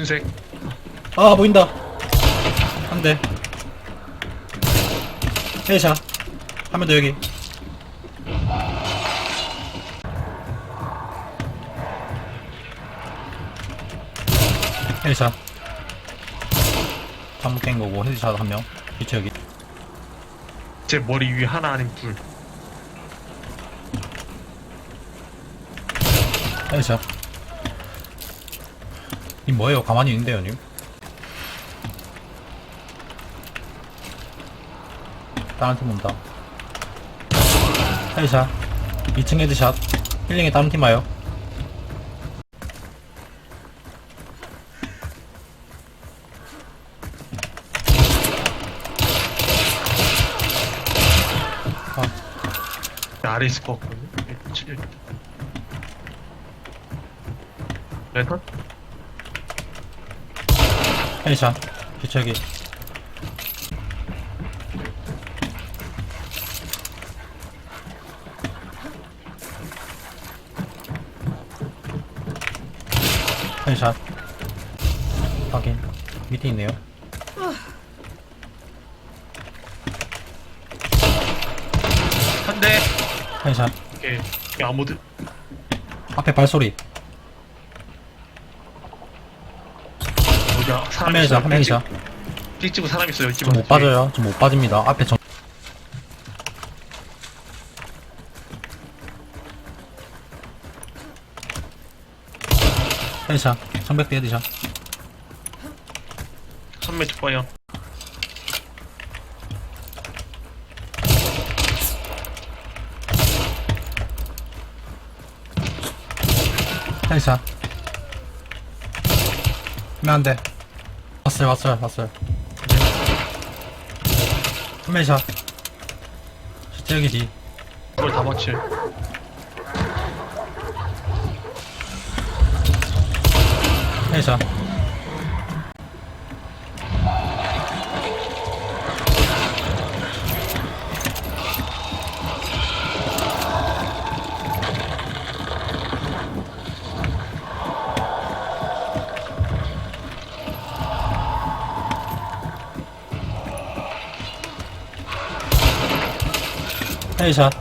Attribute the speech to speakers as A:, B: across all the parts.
A: 흰색.
B: 아 보인다. 한대. 헤이샷. 한명 더 여기. 헤이샷. 한번 깬 거고 헤이샷 한명. 위치 여기.
A: 제 머리 위에 하나 아닌 둘.
B: 헤이샷 이 뭐예요? 가만히 있는데요 님? 다른 팀 온다. 헤이샷. 2층 헤드샷. 힐링에 다른 팀 와요.
A: 아래 있을 것 같거든요. 7 랜턴?
B: 헤이샷 뒤척이 헤이샷 확인. 밑에 있네요.
A: 한대.
B: 헤이샷
A: 오케이. 이 아무도
B: 앞에 발소리
A: 어디야
B: 한
A: 사람
B: 명이자
A: 있어요.
B: 한 명이자
A: 삑 찍고 사람 있어요
B: 좀못 빠져요. 좀 못 빠집니다. 앞에 정 헤이샷. 성백대 헤드샷
A: 3m 방향
B: 헤이샷. 하면 안 돼 왔어요 왔어요 왔어요. 헤이샷 진짜 여기지.
A: 그걸 다 맞지
B: 헤이샷 헤이샷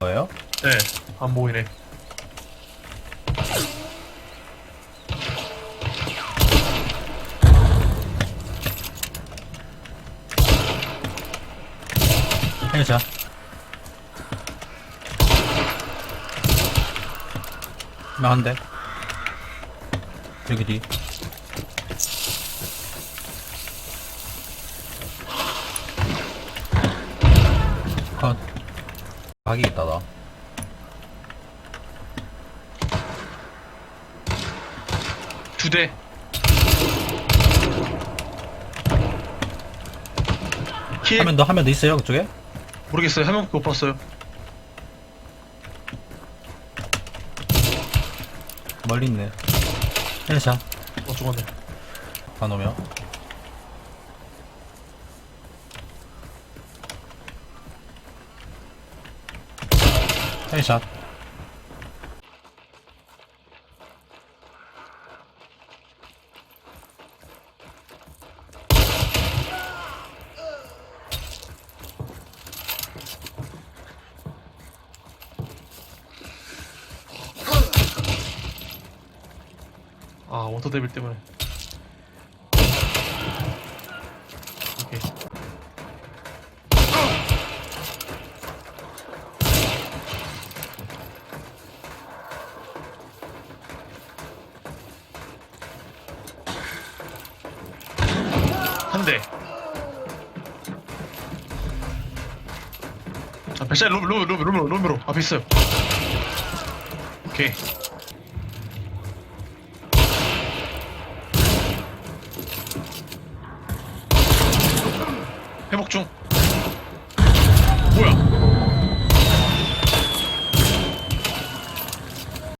B: 뭐예요?
A: 네 안 보이네.
B: 헤이샷 나 한대 여기 뒤 컷 각이 있다 나.
A: 두 대. 킬.
B: 한명더한명더 있어요 그쪽에?
A: 모르겠어요. 한 명밖에 못 봤어요.
B: 멀리 있네. 헤이샷
A: 어 죽었네.
B: 안 오면 헤이샷
A: 아 워터 데빌 때문에 한대 아 배샷 로, 로, 로, 로, 로, 로 앞에 있어요 오케이 회복 중. 뭐야?